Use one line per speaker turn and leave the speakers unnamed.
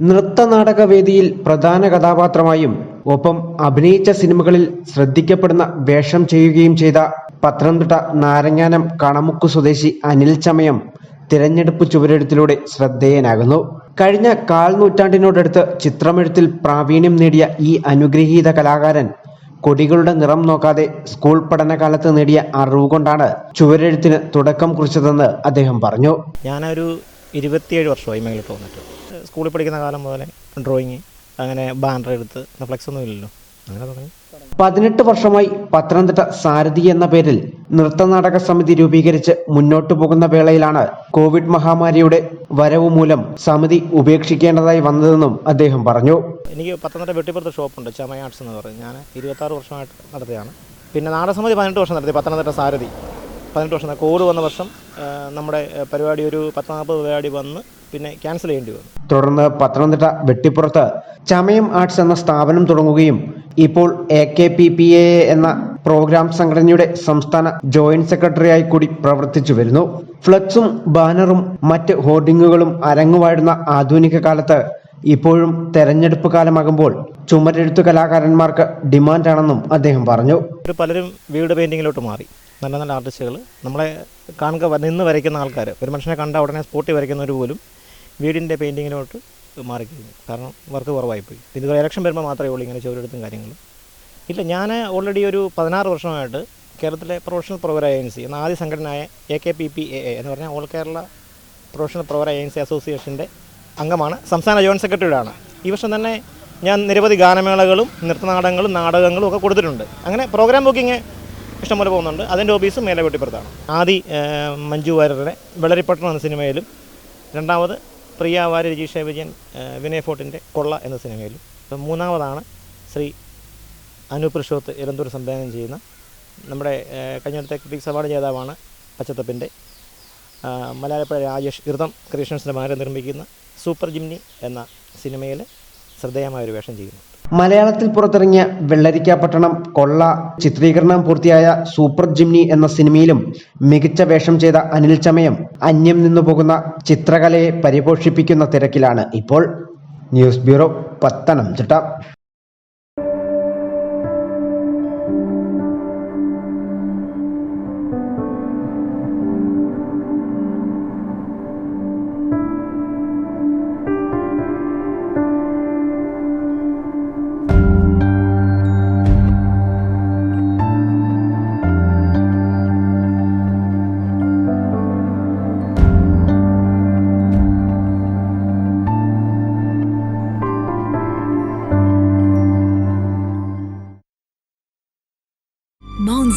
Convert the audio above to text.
നൃത്തനാടകവേദിയിൽ പ്രധാന കഥാപാത്രമായും ഒപ്പം അഭിനയിച്ച സിനിമകളിൽ ശ്രദ്ധിക്കപ്പെടുന്ന വേഷം ചെയ്യുകയും ചെയ്ത പത്തനംതിട്ട നാരങ്ങാനം കണമുക്ക് സ്വദേശി അനിൽ ചമയം തിരഞ്ഞെടുപ്പ് ചുവരെഴുത്തിലൂടെ ശ്രദ്ധേയനാകുന്നു. കഴിഞ്ഞ കാൽ നൂറ്റാണ്ടിനോടടുത്ത് ചിത്രമെഴുത്തിൽ പ്രാവീണ്യം നേടിയ ഈ അനുഗ്രഹീത കലാകാരൻ കൊടികളുടെ നിറം നോക്കാതെ സ്കൂൾ പഠനകാലത്ത് നേടിയ അറിവ് കൊണ്ടാണ് ചുവരെഴുത്തിന് തുടക്കം കുറിച്ചതെന്ന് അദ്ദേഹം പറഞ്ഞു.
ഞാനൊരു ഇരുപത്തിയേഴ് വർഷമായി മേലോട്ട് വന്നിട്ട് സ്കൂളിൽ പഠിക്കുന്ന കാലം മുതലേ ഡ്രോയിങ് അങ്ങനെ ബാനർ എടുത്ത് ഫ്ലെക്സ് ഒന്നും ഇല്ലല്ലോ. അങ്ങനെ തുടങ്ങി.
പതിനെട്ട് വർഷമായി പത്തനംതിട്ട സാരഥി എന്ന പേരിൽ നൃത്തനാടക സമിതി രൂപീകരിച്ച് മുന്നോട്ടു പോകുന്ന വേളയിലാണ് കോവിഡ് മഹാമാരിയുടെ വരവ് മൂലം സമിതി ഉപേക്ഷിക്കേണ്ടതായി വന്നതെന്നും അദ്ദേഹം പറഞ്ഞു.
എനിക്ക് പത്തനംതിട്ട വെട്ടിപ്പുറത്ത് ഷോപ്പുണ്ട് ചമയ ആർട്സ് എന്ന് പറയും. ഞാൻ ഇരുപത്താറ് വർഷമായിട്ട് നടത്തിയാണ് പിന്നെ നാടക സമിതി പതിനെട്ട് വർഷം നടത്തി പത്തനംതിട്ട സാരഥി. പതിനെട്ട് വർഷം. കോവിഡ് വന്ന വർഷം നമ്മുടെ പരിപാടി ഒരു പത്ത് നാൽപ്പത് പരിപാടി വന്ന് പിന്നെ ക്യാൻസൽ ചെയ്യേണ്ടി വന്നു
തുടർന്ന് പത്തനംതിട്ട വെട്ടിപ്പുറത്ത് ചമയം ആർട്സ് എന്ന സ്ഥാപനം തുടങ്ങുകയും ഇപ്പോൾ A K P P A എന്ന പ്രോഗ്രാം സംഘടനയുടെ സംസ്ഥാന ജോയിന്റ് സെക്രട്ടറിയായി കൂടി പ്രവർത്തിച്ചു വരുന്നു ഫ്ലക്സും ബാനറും മറ്റ് ഹോർഡിങ്ങുകളും അരങ്ങുവാഴുന്ന ആധുനിക കാലത്ത് ഇപ്പോഴും തെരഞ്ഞെടുപ്പ് കാലമാകുമ്പോൾ ചുമരെഴുത്തു കലാകാരന്മാർക്ക് ഡിമാൻഡാണെന്നും അദ്ദേഹം പറഞ്ഞു.
പലരും വീട് പെയിന്റിങ്ങിലോട്ട് മാറി. നല്ല നല്ല ആർട്ടിസ്റ്റുകൾ. നമ്മളെ കാണുക നിന്ന് വരയ്ക്കുന്ന ആൾക്കാർ ഒരു മനുഷ്യനെ കണ്ട ഉടനെ സ്പോട്ടിൽ വരയ്ക്കുന്നവർ പോലും വീടിന്റെ പെയിന്റിങ്ങിലോട്ട് മാറിക്കഴിഞ്ഞു. കാരണം വർക്ക് കുറവായിപ്പോയി. ഇത് ഇലക്ഷൻ വരുമ്പോൾ മാത്രമേ ഉള്ളൂ ഇങ്ങനെ ചോരെടുത്തും കാര്യങ്ങളും. ഇല്ല ഞാൻ ഓൾറെഡി ഒരു പതിനാറ് വർഷമായിട്ട് കേരളത്തിലെ പ്രൊഫഷണൽ പ്രോഗ്രാം ഏജൻസി എന്ന ആദ്യ സംഘടനയായ A K P P A എന്ന് പറഞ്ഞാൽ all Kerala professional program agency അസോസിയേഷന്റെ അംഗമാണ്. സംസ്ഥാന ജോയിന്റ് സെക്രട്ടറിയാണ് ഈ വർഷം തന്നെ ഞാൻ നിരവധി ഗാനമേളകളും നൃത്തനാടകങ്ങളും നാടകങ്ങളും ഒക്കെ കൊടുത്തിട്ടുണ്ട്. അങ്ങനെ പ്രോഗ്രാം ബുക്കിംഗ് ഇഷ്ടംപോലെ പോകുന്നുണ്ട്. അതിന്റെ ഓഫീസ് മേലെ വെട്ടിപ്പുറത്താണ്. ആദി മഞ്ജു വാര്യരുടെ വെള്ളരിപ്പട്ടണം എന്ന സിനിമയിലും രണ്ടാമത് പ്രിയ വാര്യ രജീഷ വിജയൻ വിനയ് ഫോർട്ടിന്റെ കൊള്ള എന്ന സിനിമയിലും ഇപ്പം മൂന്നാമതാണ് ശ്രീ അനൂപ് ഋഷോത്ത് ഇലന്തൂർ സംവിധാനം ചെയ്യുന്ന നമ്മുടെ കഴിഞ്ഞ കഴിഞ്ഞിടത്തെ ക്രിറ്റിക്സ് അവാർഡ് ജേതാവാണ് പച്ചത്തപ്പിന്റെ മലയാളപ്പുഴ രാജേഷ് ഇർദം ക്രിയേഷൻസിന്റെ മാരെ നിർമ്മിക്കുന്ന സൂപ്പർ ജിംനി എന്ന സിനിമയിൽ ശ്രദ്ധേയമായ ഒരു വേഷം ചെയ്യുന്നു.
മലയാളത്തിൽ പുറത്തിറങ്ങിയ വെള്ളരിക്കാപട്ടണം കൊള്ള ചിത്രീകരണം പൂർത്തിയായ സൂപ്പർ ജിംനി എന്ന സിനിമയിലും മികച്ച വേഷം ചെയ്ത അനിൽ ചമയം അന്യം നിന്നു പോകുന്ന ചിത്രകലയെ പരിപോഷിപ്പിക്കുന്ന തിരക്കിലാണ് ഇപ്പോൾ. News bureau Pathanamthitta.